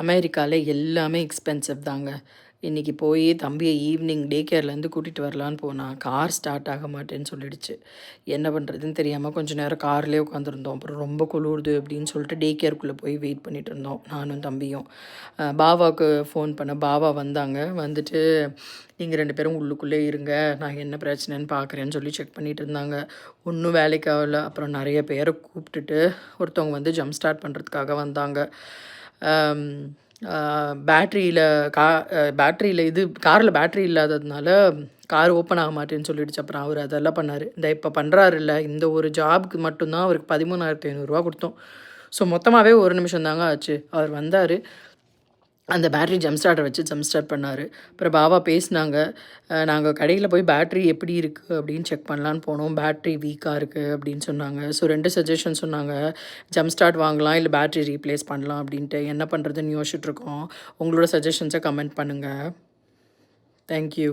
அமெரிக்காவில் எல்லாமே எக்ஸ்பென்சிவ் தாங்க. இன்றைக்கி போய் தம்பியை ஈவினிங் டே கேர்லேருந்து கூட்டிகிட்டு வரலான்னு போனால் கார் ஸ்டார்ட் ஆக மாட்டேன்னு சொல்லிடுச்சு. என்ன பண்ணுறதுன்னு தெரியாமல் கொஞ்சம் நேரம் கார்லேயே உட்காந்துருந்தோம் அப்புறம் ரொம்ப குளிருது அப்படின்னு சொல்லிட்டு டே கேருக்குள்ளே போய் வெயிட் பண்ணிட்டு இருந்தோம் நானும் தம்பியும். பாபாவுக்கு ஃபோன் பண்ண பாபா வந்தாங்க. வந்துட்டு நீங்கள் ரெண்டு பேரும் உள்ளுக்குள்ளே இருங்க. நான் என்ன பிரச்சனைன்னு பார்க்குறேன்னு சொல்லி செக் பண்ணிகிட்டு இருந்தாங்க. ஒன்றும் வேலைக்கு ஆகலை. அப்புறம் நிறைய பேரை கூப்பிட்டுட்டு ஒருத்தவங்க வந்து ஜம்ப் ஸ்டார்ட் பண்ணுறதுக்காக வந்தாங்க. பேட்ரியில் கா பேட்ரியில் இது காரில் பேட்ரி இல்லாததுனால கார் ஓப்பன் ஆக மாட்டேன்னு சொல்லிடுச்சு. அப்புறம் அவர் அதெல்லாம் பண்ணார். இந்த இப்போ பண்ணுறாருல்ல இந்த ஒரு ஜாபுக்கு மட்டும்தான் அவருக்கு பதிமூணாயிரத்தி ஐநூறுரூவா கொடுத்தோம். ஸோ மொத்தமாகவே ஒரு நிமிஷம் தாங்க ஆச்சு. அவர் வந்தார். அந்த பேட்ரி ஜம்ப் ஸ்டார்ட்டை வச்சு ஜம்ப் ஸ்டார்ட் பண்ணார். அப்புறம் பாபா பேசினாங்க நாங்கள் கடையில் போய் பேட்ரி எப்படி இருக்குது அப்படின்னு செக் பண்ணலான்னு போனோம். பேட்ரி வீக்காக இருக்குது அப்படின்னு சொன்னாங்க. ஸோ ரெண்டு சஜஷன் சொன்னாங்க. ஜம்ப் ஸ்டார்ட் வாங்கலாம் இல்லை பேட்ரி ரீப்ளேஸ் பண்ணலாம் அப்படின்ட்டு. என்ன பண்ணுறதுன்னு யோசிச்சுட்ருக்கோம் உங்களோட சஜஷன்ஸை கமெண்ட் பண்ணுங்கள் தேங்க்யூ